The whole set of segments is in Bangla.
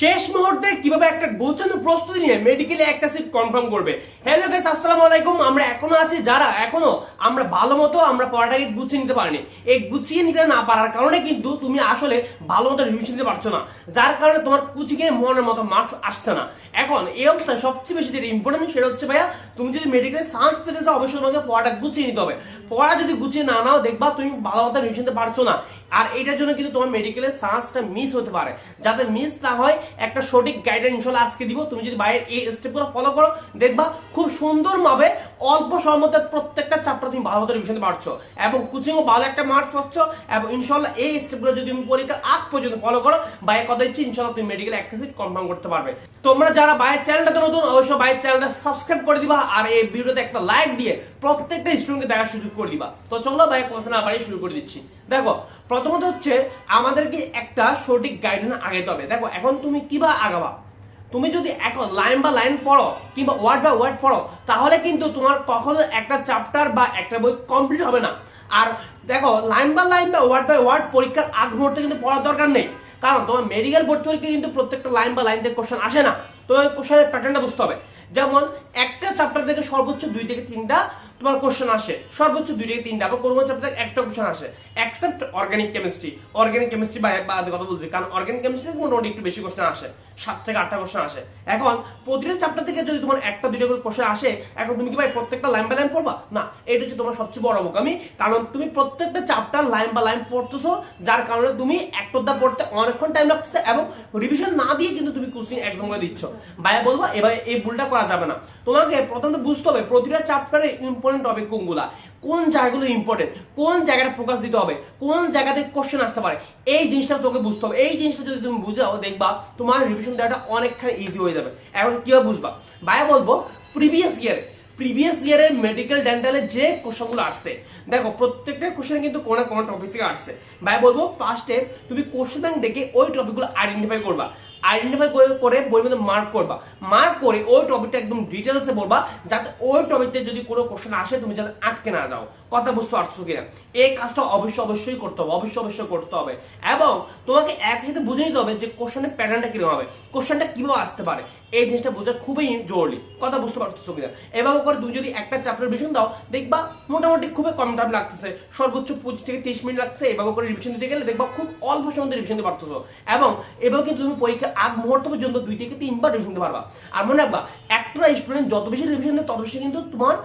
শেষ মুহূর্তে কীভাবে একটা গোছানো প্রস্তুতি নিয়ে মেডিকেলে একটা সিট কনফার্ম করবে? হ্যালো গাইস আসসালামু আলাইকুম। আমরা এখনও আছি, যারা এখনও আমরা ভালো মতো আমরা পড়াটাকে গুছিয়ে নিতে পারিনি। এই গুছিয়ে নিতে না পারার কারণে কিন্তু তুমি আসলে ভালো মতো রিভিশন দিতে পারছ না। যার কারণে তোমার কুচিকে মনের মতো মার্কস আসছে না। এখন এই অবস্থায় সবচেয়ে বেশি যেটা ইম্পর্টেন্ট সেটা হচ্ছে ভাইয়া, তুমি যদি মেডিকেলে সায়েন্স পেতে চাও, অবশ্যই তোমাকে পড়াটা গুছিয়ে নিতে হবে। পড়া যদি গুছিয়ে না নাও, দেখবা তুমি ভালো মতো রিভিশন দিতে পারছ না। আর এইটার জন্য কিন্তু তোমার মেডিকেলের সায়েন্সটা মিস হতে পারে। যাতে মিস না হয়, একটা সঠিক গাইডেন্স ইনশাল্লাহ আজকে দিব। তুমি যদি বাইরের এই স্টেপগুলো ফলো করো, দেখবা খুব সুন্দরভাবে অল্প সময়ের মধ্যে প্রত্যেকটা চ্যাপ্টার তুমি ভালো মতো রিভিশন পারছ। এবং কোচিংও ভালো একটা মার্কস পাচ্ছ এবং ইনশাল্লাহ এই স্টেপগুলো যদি তুমি পরীক্ষার আগ পর্যন্ত ফলো করো বাইরের কথা দিচ্ছি ইনশাল্লাহ তুমি মেডিকেল একটা সিট কনফার্ম করতে পারবে। তোমরা যারা বাইরের চ্যানেলটা তো নতুন, অবশ্যই বাইরের চ্যানেলটা সাবস্ক্রাইব করে দিবা আর এই ভিডিওতে একটা লাইক দিয়ে প্রত্যেকটা স্টুডেন্টকে দেখার সুযোগ করে দিবা। তো চলো বাইরে কথা না বাড়িয়ে শুরু করে দিচ্ছি। দেখো, প্রথমত হচ্ছে আমাদেরকে একটা সঠিক গাইডলাইন আগাইতে হবে। দেখো, এখন তুমি কিবা আগাবা? তুমি যদি এখন লাইন বা লাইন পড়ো কিংবা ওয়ার্ড বাই ওয়ার্ড পড়ো, তাহলে কিন্তু তোমার কখনো একটা চ্যাপ্টার বা একটা বই কমপ্লিট হবে না। আর দেখো লাইন বা লাইন বা ওয়ার্ড বাই ওয়ার্ড পরীক্ষার আগ মুহূর্তে কিন্তু পড়ার দরকার নেই। কারণ তোমার মেডিকেল ভর্তি পরীক্ষা কিন্তু প্রত্যেকটা লাইন বা লাইন থেকে কোশ্চেন আসে না। তোমার কোশ্চেনের প্যাটার্নটা বুঝতে হবে। যেমন একটা চ্যাপ্টার থেকে সর্বোচ্চ দুই থেকে তিনটা তোমার কোশ্চেন আসে। সর্বোচ্চ দুই থেকে তিনটা, আবার কোনো চ্যাপ্টার একটা কোশ্চেন আসে। Except organic chemistry organic chemistry বা বা কথা বলছি, কারণ অর্গানিক কেমিস্ট্রি মোটামুটি একটু বেশি কোশ্চেন আসে। সাত থেকে আটটা কোশ্চেন আসে। এখন, প্রতিটা চ্যাপ্টার থেকে যদি তোমার একটা, দুইটা করে কোশ্চেন আসে, এখন তুমি কি ভাই প্রত্যেকটা লাইন বাই লাইন পড়বা? না, এটা হচ্ছে তোমার সবচেয়ে বড় বোকামি কারণ তুমি প্রত্যেকটা চ্যাপ্টার লাইন বা লাইন পড়তেছো, যার কারণে তুমি একটা পড়তে অনেকক্ষণ টাইম লাগতেছে এবং রিভিশন না দিয়ে কিন্তু তুমি কোচিং এক্সামগুলো দিচ্ছ। ভাইয়া বলব এবার এই ভুলটা করা যাবে না। তোমাকে প্রথমত বুঝতে হবে, প্রতিটা চ্যাপ্টারের ইম্পর্টেন্ট টপিক কোনগুলা? কোন জায়গাগুলো ইম্পর্টেন্ট কোন জায়গাটা ফোকাস দিতে হবে? কোন জায়গাতে কোশ্চেন আসতে পারে? এই জিনিসটা তোকে বুঝতে হবে। এই জিনিসটা যদি তুমি বুঝাও দেখবা তোমার রিভিশন দেওয়াটা অনেকখানি ইজি হয়ে যাবে। এখন কীভাবে বুঝবা? ভাইয়া বলব প্রিভিয়াস ইয়ারে প্রিভিয়াস ইয়ারের মেডিকেল ডেন্টালে যে কোশ্চেনগুলো আসছে, দেখো প্রত্যেকটা কোশ্চেন কিন্তু কোনো কোনো টপিক থেকে আসছে। ভাই বলব ফার্স্টে তুমি কোশ্চেন ব্যাংক দেখে ওই টপিকগুলো আইডেন্টিফাই করবা। আইডেন্টিফাই করে বইয়ের মধ্যে মার্ক করবা। মার্ক করে ওই টপিকটা একদম ডিটেলসে বলবা, যাতে ওই টপিকতে যদি কোনো কোশ্চেন আসে, তুমি যাতে আটকে না যাও। কথা বুঝতে পারছ কিনা? এই কাজটা অবশ্যই অবশ্যই করতে হবে, অবশ্যই অবশ্যই করতে হবে। এবং তোমাকে একসাথে বুঝে নিতে হবে যে কোশ্চেনের প্যাটার্নটা কীরকম হবে কোশ্চেনটা কীভাবে আসতে পারে। এই জিনিসটা বোঝা খুবই জরুরি। কথা বুঝতে পারতেছো কিনা? এভাবে করে তুমি যদি একটা চ্যাপ্টার রিভিশন দাও, দেখবা মোটামুটি খুবই কম টাইম লাগতেছে। সর্বোচ্চ পঁচিশ থেকে তিরিশ মিনিট লাগছে এভাবে করে রিভিশন দিতে গেলে দেখবা খুব অল্প সময় রিভিশন দিতে পারতেছো। এবং এভাবে কিন্তু তুমি পরীক্ষার আগ মুহূর্ত পর্যন্ত দুই থেকে তিনবার রিভিশন দিতে পারবা। আর মনে রাখবা একটা স্টুডেন্ট যত বেশি রিভিশন দেয়, তত বেশি কিন্তু তোমার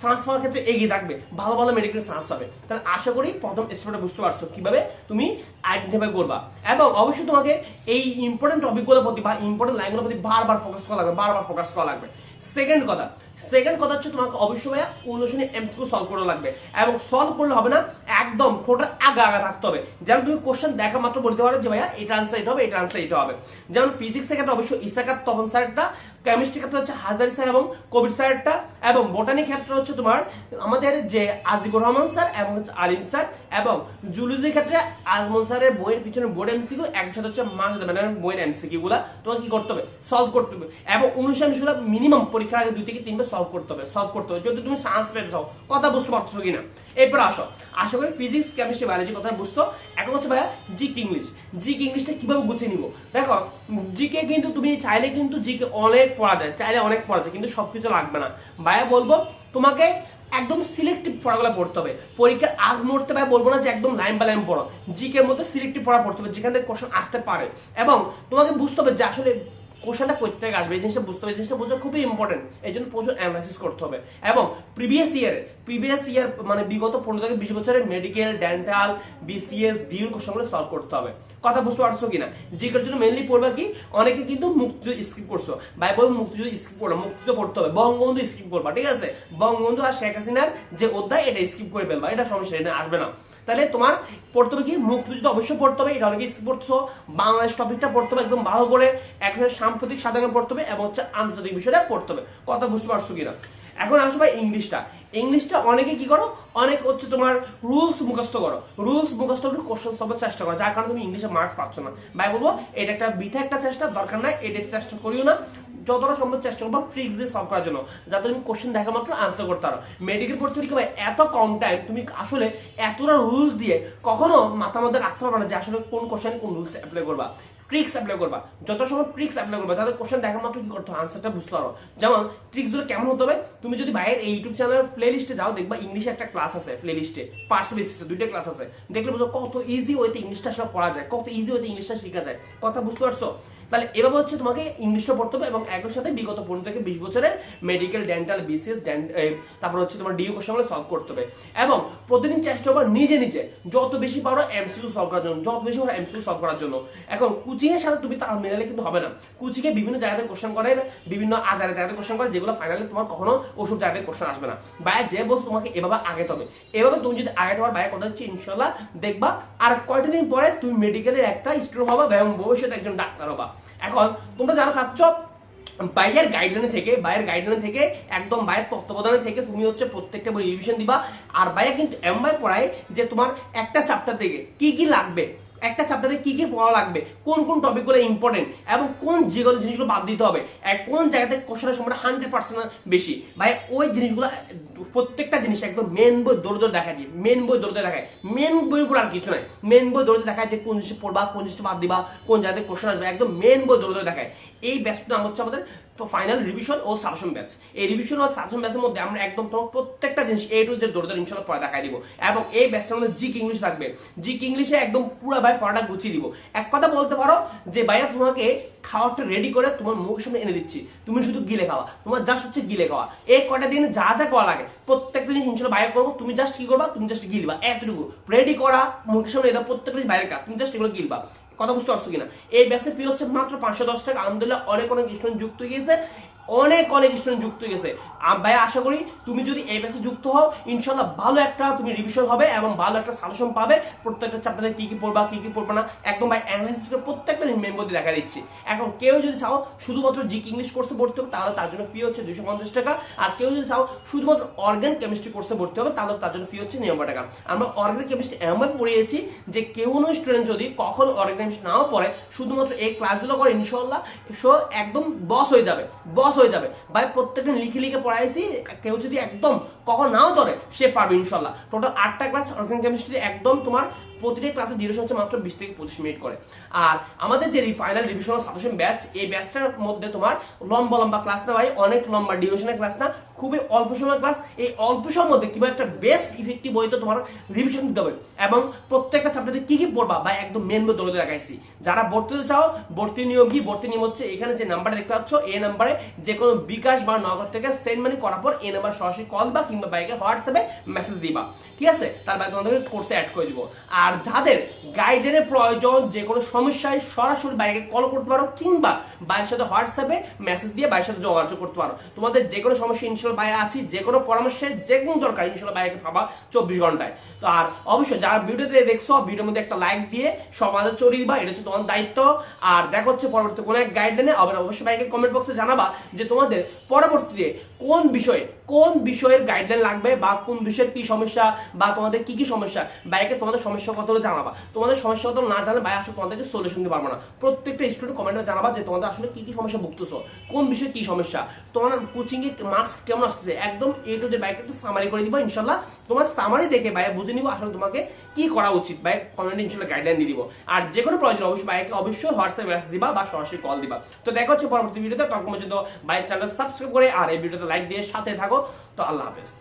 সায়েন্স পাওয়ার ক্ষেত্রে এগিয়ে থাকবে, ভালো ভালো মেডিকেল সায়েন্স পাবে। তাহলে আশা করি প্রথম স্টেপটা বুঝতে পারছ কীভাবে তুমি আইডেন্টিফাই করবা। এবং অবশ্যই তোমাকে এই ইম্পর্টেন্ট টপিকগুলোর প্রতি বা ইম্পর্টেন্ট লাইনগুলোর প্রতি বারবার ফোকাস করা লাগবে, বারবার ফোকাস করা লাগবে। সেকেন্ড কথা সেকেন্ড কথা হচ্ছে তোমাকে অবশ্যই ভাইয়া অনুশীলনী এমসিকিউ সলভ করা লাগবে। এবং সলভ করলে হবে না, একদম ঠোঁটের আগা আগা থাকতে হবে। যেমন তুমি কোশ্চেন দেখা মাত্র বলতে পারো যে ভাইয়া এটা আনসার এটা হবে, এটা আনসার এটা হবে। যেমন ফিজিক্সের ক্ষেত্রে অবশ্যই ইসাকাত তপন স্যারটা কেমিস্ট্রি ক্ষেত্রে হচ্ছে হাজারি স্যার এবং কোভিড স্যারটা এবং বোটানি ক্ষেত্রে হচ্ছে তোমার আমাদের যে আজিবুর রহমান স্যার এবং হচ্ছে আলিম স্যার এবং জুলজির ক্ষেত্রে আজমল স্যারের বইয়ের পিছনে বোর্ড এমসিকিউ একসাথে হচ্ছে মাস ম্যাডামের বইয়ের এমসিকিউ গুলা। তোমাকে কি করতে হবে? সলভ করতে হবে। এবং অনুসারীগুলো মিনিমাম পরীক্ষার আগে দুই থেকে তিনবার সলভ করতে হবে। সলভ করতে হবে। যদি তুমি সায়েন্স পেতে চাও, কথা বুঝতে পারছ কিনা? এরপর আসো। আশা করি ফিজিক্স কেমিস্ট্রি বায়োলজি কথা বুঝতো এখন হচ্ছে ভাইয়া জিক ইংলিশ জিক ইংলিশটা কীভাবে গুছিয়ে নিব? দেখো জিকে কিন্তু তুমি চাইলে কিন্তু জিকে অনেক পড়া যায়, চাইলে অনেক পড়া যায়, কিন্তু সবকিছু লাগবে না। ভাইয়া বলব, তোমাকে একদম সিলেক্টিভ পড়াগুলো পড়তে হবে। পরীক্ষার আগ মুহূর্তে ভাই বলব না যে একদম লাইন বাই লাইন পড়ো। জিকের মধ্যে সিলেক্টিভ পড়া পড়তে হবে, যেখান থেকে কোশ্চেন আসতে পারে। এবং তোমাকে বুঝতে হবে যে আসলে কোশ্চেনটা কোথা আসবে, এই জিনিসটা বুঝতে হবে, এই জিনিসটা বোঝা খুবই ইম্পর্টেন্ট এই জন্য প্রচুর অ্যানালাইসিস করতে হবে। এবং প্রিভিয়াস ইয়ার প্রিভিয়াস ইয়ার মানে বিগত পনেরো থেকে বিশ বছরের মেডিকেল ডেন্টাল বিসিএস ডিউর কোশ্চেনগুলো সলভ করতে হবে। কথা বুঝতে পারছ কিনা? জিকের জন্য মেনলি পড়বে কি? অনেকে কিন্তু মুক্তিযুদ্ধ স্কিপ করছ। ভাই বল মুক্তিযুদ্ধ স্কিপ করো মুক্তিযুদ্ধ পড়তে হবে, বঙ্গবন্ধু স্কিপ করবা, ঠিক আছে? বঙ্গবন্ধু আর শেখ হাসিনার যে অধ্যায়, এটা স্কিপ করে ফেলবা, এটা সমস্যা, এটা আসবে না। তাহলে তোমার পড়তে হবে কি মুক্তিযুদ্ধ অবশ্যই পড়তে হবে, এটা অনেকে স্কিপ পড়ছো, বাংলাদেশ টপিকটা পড়তে হবে একদম ভালো করে একসাথে সাম্প্রতিক সাধারণ পড়তে হবে এবং হচ্ছে আন্তর্জাতিক বিষয়টা পড়তে হবে, কথা বুঝতে পারছ কিনা? এখন আসো ভাই ইংলিশটা ইংলিশটা অনেকে কি করো, অনেক হচ্ছে তোমার রুলস মুখস্থ করো রুলস মুখস্থ করে কোশ্চেন সলভের চেষ্টা করো, যার কারণে তুমি ইংলিশে মার্কস পাচ্ছ না। ভাই বলব, এটা একটা বিথা একটা চেষ্টা, দরকার নাই এটা চেষ্টা করিও না যতটা সম্ভব চেষ্টা করব ট্রিক্স দিয়ে সলভ করার জন্য। যাতে তুমি কোশ্চেন দেখা মাত্র আনসার করতে পারো। মেডিকেল পড়তে পরীক্ষা ভাই, এত কম টাইম তুমি আসলে এতটা রুলস দিয়ে কখনো মাথা মধ্যে রাখতে পারবে না যে আসলে কোন কোশ্চেন কোন রুলস অ্যাপ্লাই করবা। ট্রিক্স অ্যাপ্লাই করবা। যত সময় ট্রিক্স অ্যাপ্লাই করবা, যাতে কোশ্চেন দেখা মাত্র কি করতে আনসারটা বুঝতে পারো। যেমন ট্রিক্সগুলো কেমন হতে হবে তুমি যদি ভাইয়ের এই ইউটিউব চ্যানেলের প্লে লিস্টে যাও, দেখবা ইংলিশে একটা ক্লাস আছে প্লে লিস্টে পার্টস বেসিসে দুইটা ক্লাস আছে। দেখলে বুঝো কত ইজি ওয়েতে ইংলিশটা সব পড়া যায়, কত ইজি ওয়েতে ইংলিশটা শেখা যায়। কথা বুঝতে পারছ? তাহলে এভাবে হচ্ছে তোমাকে ইংলিশটা পড়তে হবে এবং একই সাথে বিগত পনেরো থেকে বিশ বছরের মেডিকেল ডেন্টাল বিসিএস তারপর হচ্ছে তোমার ডিউ কোশ্চেনগুলো সলভ করতে হবে। এবং প্রতিদিন চেষ্টা করবে নিজে নিজে যত বেশি পারো এমসিকিউ সলভ করার জন্য, যত বেশি পারো এমসিকিউ সলভ করার জন্য। এখন কোচিং এর সাথে তুমি তাল মেলালে কিন্তু হবে না। কোচিংয়ে বিভিন্ন জায়গাতে কোশ্চেন করে, বিভিন্ন আজারের জায়গাতে কোশ্চেন করে, যেগুলো ফাইনালি তোমার কখনো ওষুধ জায়গাতে কোশ্চেন আসবে না। বাইরে যে বস্তু তোমাকে এভাবে আগে হবে। এভাবে তুমি যদি আগে তোমার বাইরে কথা হচ্ছে ইনশাল্লাহ দেখবা আর কয়টা দিন পরে তুমি মেডিকেলের একটা স্টুডেন্ট হবা এবং ভবিষ্যতে একজন ডাক্তার হবা। এখন তোমরা যারা চাচ্ছ, বাইরের গাইডলাইনে থেকে, বাইরের গাইডলাইন থেকে, একদম বাইরের তত্ত্বাবধানে থেকে তুমি হচ্ছে প্রত্যেকটা বই রিভিশন দিবা। আর বাইরে কিন্তু এম বাই পড়ায় যে তোমার একটা চ্যাপ্টার থেকে কি কি লাগবে একটা চ্যাপ্টারে কি কি পড়া লাগবে, কোন কোন টপিকগুলো ইম্পর্টেন্ট এবং কোন যেগুলো জিনিসগুলো বাদ দিতে হবে কোন জায়গাতে কোশ্চেনের সময়টা হান্ড্রেড পার্সেন্ট বেশি। ভাই, ওই জিনিসগুলো, প্রত্যেকটা জিনিস একদম মেন বই দৌড় দৌড় দেখায় দিই মেন বই দৌড়তে দেখায়। মেন বইগুলো আর কিছু নাই। মেন বই দৌড়তে দেখায় যে কোন জিনিস পড়বা, কোন জিনিসটা বাদ দিবা, কোন জায়গাতে কোশ্চেন আসবে, একদম মেন বই দৌড় দৌড় দেখায়। এই ব্যাচটা নাম হচ্ছে আমাদের ফাইনাল রিভিশন ও সাজেশন ব্যাচ এই রিভিশন ও সাজেশন ব্যাচের মধ্যে আমরা একদম তোমার প্রত্যেকটা জিনিস এ টু জেড দৌড় দৌড় ইনশাল্লাহ পড়া দেখাই দিব। এবং এই ব্যাচটার মধ্যে জিক ইংলিশ থাকবে। জিক ইংলিশে একদম পুরো ভাই পড়াটা গুছিয়ে দিব। এক কথা বলতে পারো যে ভাইয়া তোমাকে খাওয়াটা রেডি করে তোমার মুখের সামনে এনে দিচ্ছি। তুমি শুধু গিলে খাওয়া। তোমার জাস্ট হচ্ছে গিলে খাওয়া। এই কটা দিন যা যা করা লাগে, প্রত্যেকটা জিনিস ইনশাল্লাহ বাইরে করব। তুমি জাস্ট কি করবা? তুমি জাস্ট গিলবা। এতটুকু। রেডি করা, মুখের সামনে এটা প্রত্যেকটা বাইরের কাজ। তুমি জাস্ট এগুলো গিলবা। কথা বুঝতে পারছ কিনা? এই ব্যাচের ফি হচ্ছে মাত্র পাঁচশো দশ টাকা। আলহামদুলিল্লাহ, অনেক অনেক স্টুডেন্ট যুক্ত হয়ে গেছে অনেক অনেক স্টুডেন্ট যুক্ত গেছে। ভাই আশা করি তুমি যদি এই ব্যাচে যুক্ত হও ইনশাল্লাহ ভালো একটা তুমি রিভিশন হবে এবং ভালো একটা সাজেশন পাবে। প্রত্যেকটা চ্যাপ্টারে কি কি পড়বা, কি কি পড়বা না, একদম ভাই অ্যানালাইসিস করে প্রত্যেকটা মেম্বার দেখা দিচ্ছি। এখন কেউ যদি চাও শুধুমাত্র জিক ইংলিশ কোর্সে ভর্তি হবে, তাহলে তার জন্য ফি হচ্ছে দুশো পঞ্চাশ টাকা। আর কেউ যদি চাও শুধুমাত্র অর্গান কেমিস্ট্রি কোর্সে ভর্তি হবে, তাহলে তার জন্য ফি হচ্ছে নিরানব্বই টাকা। আমরা অর্গান কেমিস্ট্রি এমন পড়িয়েছি যে কেউ কোনো স্টুডেন্ট যদি কখনো অর্গান কেমিস্ট্রি নাও পড়ে, শুধুমাত্র এই ক্লাসগুলো করে ইনশাল্লাহ সো একদম বস হয়ে যাবে। বস হয়ে যাবে। ভাই প্রত্যেকটা লিখে লিখে পড়াইছি, কেউ যদি একদম কখন নাও ধরে, সে পারবে ইনশাল্লাহ। টোটাল আটটা ক্লাস অর্গান কেমিস্ট্রি একদম তোমার প্রতিটা ক্লাসের ডিউরেশন হচ্ছে মাত্র বিশ থেকে পঁচিশ মিনিট করে। আর আমাদের যে ফাইনাল রিভিশন সাজেশন ব্যাচ এই ব্যাচটার মধ্যে তোমার লম্বা লম্বা ক্লাস না ভাই, অনেক লম্বা ডিউরেশনের ক্লাস না, খুবই অল্প সময় ক্লাস এই অল্প সময়ের মধ্যে কীভাবে একটা বেস্ট ইফেক্টিভ বইতে তোমার রিভিশন দিতে হবে? এবং প্রত্যেকটা চ্যাপ্টারে কি কি পড়বা? বা একদম মেন বই দৌড়ে দেখাইছি যারা ভর্তি হতে চাও, ভর্তি নিয়োগ কি ভর্তি নিয়ম হচ্ছে এখানে যে নাম্বারটা দেখতে পাচ্ছ, এই নাম্বারে যে কোনো বিকাশ বা নগদ থেকে সেন্ড মানি করার পর এই নাম্বার সরাসরি কল বা কিংবা বাইকে হোয়াটসঅ্যাপে মেসেজ দিবা। ঠিক আছে? তার বাইরে তোমাদেরকে কোর্সে অ্যাড করে দিব। আর যাদের গাইডের প্রয়োজন, যে কোনো সমস্যায় সরাসরি বাইকে কল করতে পারো কিংবা বাইরের সাথে হোয়াটসঅ্যাপে মেসেজ দিয়ে বাইরের সাথে যোগাযোগ করতে পারো। তোমাদের যে কোনো সমস্যা ইনশাল্লাহ বাইরে আছি, যে কোনো পরামর্শে যে কোনো দরকার, ইনশাল্লাহ বাইকে পাবা চব্বিশ ঘন্টায়। তো আর অবশ্যই যারা ভিডিওতে দেখছ, ভিডিওর মধ্যে একটা লাইক দিয়ে সমাজে চড়িয়ে দিবা, এটা হচ্ছে তোমার দায়িত্ব। আর দেখা হচ্ছে পরবর্তী কোনো এক গাইডলাইনে আবার অবশ্যই বাইকে কমেন্ট বক্সে জানাবা যে তোমাদের পরবর্তীতে কোন বিষয়ে, কোন বিষয়ের গাইডলাইন লাগবে বা কোন বিষয়ের কি সমস্যা বা তোমাদের কি কি সমস্যা বাইকে তোমাদের সমস্যার কথা হলো জানাবা। তোমাদের সমস্যা কথা না জানলে ভাই আসলে তোমাদেরকে সলিউশন দিতে পারব না। প্রত্যেকটা স্টুডেন্ট কমেন্টে জানাবা যে তোমাদের আসলে কি কি সমস্যা ভুগতেছো, কোন বিষয়ে কি সমস্যা তোমার কোচিং এ মার্কস কেমন আসছে একদম এ টু যে বাইকে একটু সামারি করে দিবা ইনশাল্লাহ তোমার সামারি দেখে ভাই বুঝে নিব আসলে তোমাকে কি করা উচিত। ভাই কমেন্টে ইনশাল্লাহ গাইডলাইন দিয়ে দিব। আর যে কোনো প্রয়োজন অবশ্যই বাইকে অবশ্যই হোয়াটসঅ্যাপ মেসেজ দিবা বা সরাসরি কল দিবা। তো দেখা হচ্ছে পরবর্তী ভিডিওতে তখন পর্যন্ত বাইক চ্যানেল সাবস্ক্রাইব করে আর এই ভিডিওতে লাইক দিয়ে সাথে থাকো। তো আল্লাহ হাফেজ।